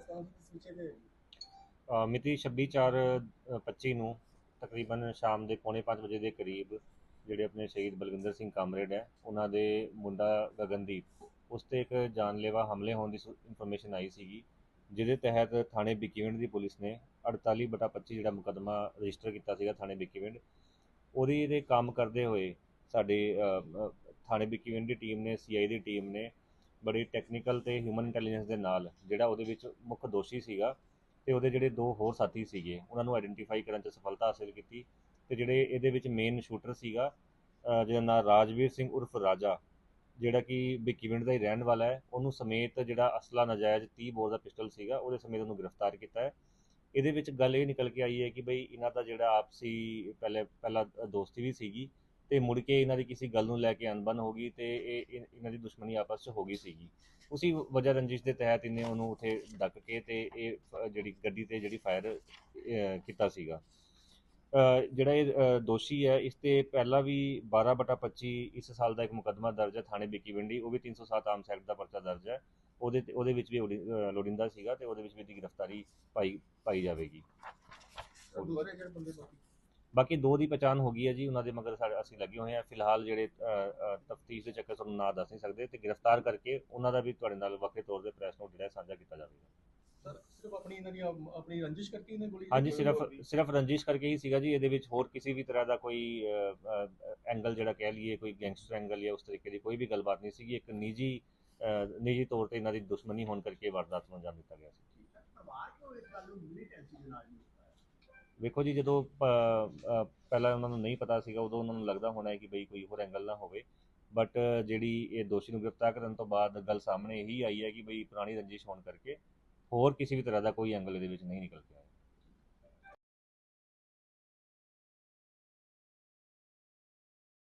ਇਸ ਕਿਸ ਵਿਸ਼ੇ ਤੇ ਅ, ਮਿਤੀ 26/4/25 ਨੂੰ ਤਕਰੀਬਨ ਸ਼ਾਮ ਦੇ ਪੌਣੇ 5 ਵਜੇ ਦੇ ਕਰੀਬ ਜਿਹੜੇ ਆਪਣੇ ਸ਼ਹੀਦ ਬਲਵਿੰਦਰ ਸਿੰਘ ਕਾਮਰੇਡ ਹੈ ਉਹਨਾਂ ਦੇ ਮੁੰਡਾ ਗਗਨਦੀਪ ਉਸ ਤੇ ਇੱਕ ਜਾਨਲੇਵਾ ਹਮਲੇ ਹੋਣ ਦੀ ਇਨਫੋਰਮੇਸ਼ਨ ਆਈ ਸੀਗੀ ਜਿਹਦੇ ਤਹਿਤ ਥਾਣੇ ਬਿੱਕੀਵਿੰਡ ਦੀ ਪੁਲਿਸ ਨੇ 48/25 ਜਿਹੜਾ ਮੁਕੱਦਮਾ ਰਜਿਸਟਰ ਕੀਤਾ ਸੀਗਾ ਥਾਣੇ ਬਿੱਕੀਵਿੰਡ ਉਹਦੀ ਦੇ ਕੰਮ ਕਰਦੇ ਹੋਏ ਸਾਡੇ ਅ, ਅ, ਥਾਣੇ ਬਿੱਕੀਵਿੰਡ ਦੀ ਟੀਮ ਨੇ ਸੀਆਈ ਦੀ ਟੀਮ ਨੇ ਬੜੀ ਟੈਕਨੀਕਲ ਤੇ ਹਿਊਮਨ ਇੰਟੈਲੀਜੈਂਸ ਦੇ ਨਾਲ, ਜਿਹੜਾ ਉਹਦੇ ਵਿੱਚ ਮੁੱਖ ਦੋਸ਼ੀ ਸੀਗਾ ਤੇ ਉਹਦੇ ਜਿਹੜੇ ਦੋ ਹੋਰ ਸਾਥੀ ਸੀਗੇ, ਉਹਨਾਂ ਨੂੰ ਆਇਡੈਂਟੀਫਾਈ ਕਰਨ 'ਚ ਸਫਲਤਾ ਹਾਸਲ ਕੀਤੀ ਤੇ ਜਿਹੜੇ ਇਹਦੇ ਵਿੱਚ ਮੇਨ ਸ਼ੂਟਰ ਸੀਗਾ ਜਿਹਦਾ ਨਾਮ ਰਾਜਵੀਰ ਸਿੰਘ ਉਰਫ ਰਾਜਾ, ਜਿਹੜਾ ਕਿ ਬਿਕੀਵਿੰਡ ਦਾ ਹੀ ਰਹਿਣ ਵਾਲਾ ਹੈ, ਉਹਨੂੰ ਸਮੇਤ ਜਿਹੜਾ ਅਸਲਾ ਨਜਾਇਜ਼ 30 ਬੋਰ ਦਾ ਪਿਸਟਲ ਸੀਗਾ, ਉਹਦੇ ਸਮੇਤ ਉਹਨੂੰ ਗ੍ਰਿਫਤਾਰ ਕੀਤਾ ਹੈ। ਇਹਦੇ ਵਿੱਚ ਗੱਲ ਇਹ ਨਿਕਲ ਕੇ ਆਈ ਹੈ ਕਿ ਬਈ ਇਹਨਾਂ ਦਾ ਜਿਹੜਾ ਆਪਸੀ ਪਹਿਲੇ, ਪਹਿਲਾ ਦੋਸਤੀ ਵੀ ਸੀਗੀ ਤੇ ਮੁੜ ਕੇ ਇਹਨਾਂ ਦੀ ਕਿਸੇ ਗੱਲ ਨੂੰ ਲੈ ਕੇ ਅਣਬਣ ਹੋ ਗਈ ਤੇ ਇਹ ਇਹ- ਇਹਨਾਂ ਦੀ ਦੁਸ਼ਮਣੀ ਆਪਸ 'ਚ ਹੋ ਗਈ ਸੀਗੀ। ਉਸੇ ਵਜ੍ਹਾ ਰੰਜਿਸ਼ ਦੇ ਤਹਿਤ ਇਹਨੇ ਉਹਨੂੰ ਉੱਥੇ ਡੱਕ ਕੇ ਤੇ ਇਹ ਅ, ਜਿਹੜੀ ਗੱਡੀ ਤੇ ਜਿਹੜੀ ਫਾਇਰ ਕੀਤਾ ਸੀਗਾ। ਅ, ਜਿਹੜਾ ਇਹ ਅ, ਦੋਸ਼ੀ ਹੈ ਇਸ ਤੇ ਪਹਿਲਾਂ ਵੀ 12 ਬਟਾ 25 ਇਸ ਸਾਲ ਦਾ ਇੱਕ ਮੁਕੱਦਮਾ ਦਰਜ ਹੈ ਥਾਣੇ ਬਿੱਕੀਵਿੰਡੀ ਉਹ ਵੀ 307 ਆਮ ਸੈਕਟ ਦਾ ਪਰਚਾ ਦਰਜ ਹੈ। ਉਹਦੇ ਤੇ ਉਹਦੇ ਵਿੱਚ ਵੀ ਲੋੜੀ- ਅ, ਲੋੜੀਂਦਾ ਸੀਗਾ ਤੇ ਉਹਦੇ ਵਿੱਚ ਵੀ ਦੀ ਗ੍ਰਿਫਤਾਰੀ ਪਾਈ ਪਾਈ ਜਾਵੇਗੀ। ਦੂਸਰੇ ਜਿਹੜੇ ਬੰਦੇ ਬਾਕੀ ਬਾਕੀ ਦੋ ਦੀ ਪਛਾਣ ਹੋ ਗਈ ਹੈ ਜੀ ਉਹਨਾਂ ਦੇ ਮਗਰ ਸਾਡੇ ਅਸੀਂ ਲੱਗੇ ਹੋਏ ਆ ਫਿਲਹਾਲ ਜਿਹੜੇ ਤਫਤੀਸ਼ ਦੇ ਚੱਕਰ ਤੁਹਾਨੂੰ ਨਾਂ ਦੱਸ ਨਹੀਂ ਸਕਦੇ ਤੇ ਗ੍ਰਿਫਤਾਰ ਕਰਕੇ ਉਹਨਾਂ ਦਾ ਵੀ ਤੁਹਾਡੇ ਨਾਲ ਵੱਖਰੇ ਤੌਰ ਤੇ ਪ੍ਰੈਸ ਨੋਟ ਜਿਹੜਾ ਸਾਂਝਾ ਕੀਤਾ ਜਾਵੇਗਾ। ਸਰ ਸਿਰਫ ਆਪਣੀ ਇਹਨਾਂ ਦੀ ਆਪ- ਆਪਣੀ ਰੰਜਿਸ਼ ਕਰਕੇ ਇਹਨੇ ਗੋਲੀ ਹਾਂਜੀ ਸਿਰਫ? ਸਿਰਫ ਰੰਜਿਸ਼ ਕਰਕੇ ਹੀ ਸੀਗਾ ਜੀ। ਇਹਦੇ ਵਿੱਚ ਹੋਰ ਕਿਸੇ ਵੀ ਤਰ੍ਹਾਂ ਦਾ ਕੋਈ ਐਂਗਲ ਜਿਹੜਾ ਕਹਿ ਲਈਏ ਕੋਈ ਗੈਂਗਸਟਰ ਐਂਗਲ ਜਾਂ ਉਸ ਤਰੀਕੇ ਦੀ ਕੋਈ ਵੀ ਗੱਲਬਾਤ ਨਹੀਂ ਸੀਗੀ। ਇੱਕ ਨਿੱਜੀ ਨਿੱਜੀ ਤੌਰ ਤੇ ਇਹਨਾਂ ਦੀ ਦੁਸ਼ਮਣੀ ਹੋਣ ਕਰਕੇ ਵਾਰਦਾਤ ਨੂੰ ਅੰਜਾਮ ਦਿੱਤਾ ਗਿਆ ਸੀ। ਪਰਿਵਾਰ ਕਿਉਂ ਇਸ ਗੱਲ ਨੂੰ ਵੇਖੋ ਜੀ, ਜਦੋਂ ਪਹਿਲਾਂ ਉਹਨਾਂ ਨੂੰ ਨਹੀਂ ਪਤਾ ਸੀਗਾ, ਉਦੋਂ ਉਹਨਾਂ ਨੂੰ ਲੱਗਦਾ ਹੋਣਾ ਹੈ ਕਿ ਬਈ ਕੋਈ ਹੋਰ ਐਂਗਲ ਨਾ ਹੋਵੇ। ਬਟ ਜਿਹੜੀ ਇਹ ਦੋਸ਼ੀ ਨੂੰ ਗ੍ਰਿਫਤਾਰ ਕਰਨ ਤੋਂ ਬਾਅਦ ਗੱਲ ਸਾਹਮਣੇ ਇਹੀ ਆਈ ਹੈ ਕਿ ਬਈ ਪੁਰਾਣੀ ਰੰਜਿਸ਼ ਹੋਣ ਕਰਕੇ ਹੋਰ ਕਿਸੇ ਵੀ ਤਰ੍ਹਾਂ ਦਾ ਕੋਈ ਐਂਗਲ ਇਹਦੇ ਵਿੱਚ ਨਹੀਂ ਨਿਕਲ ਕੇ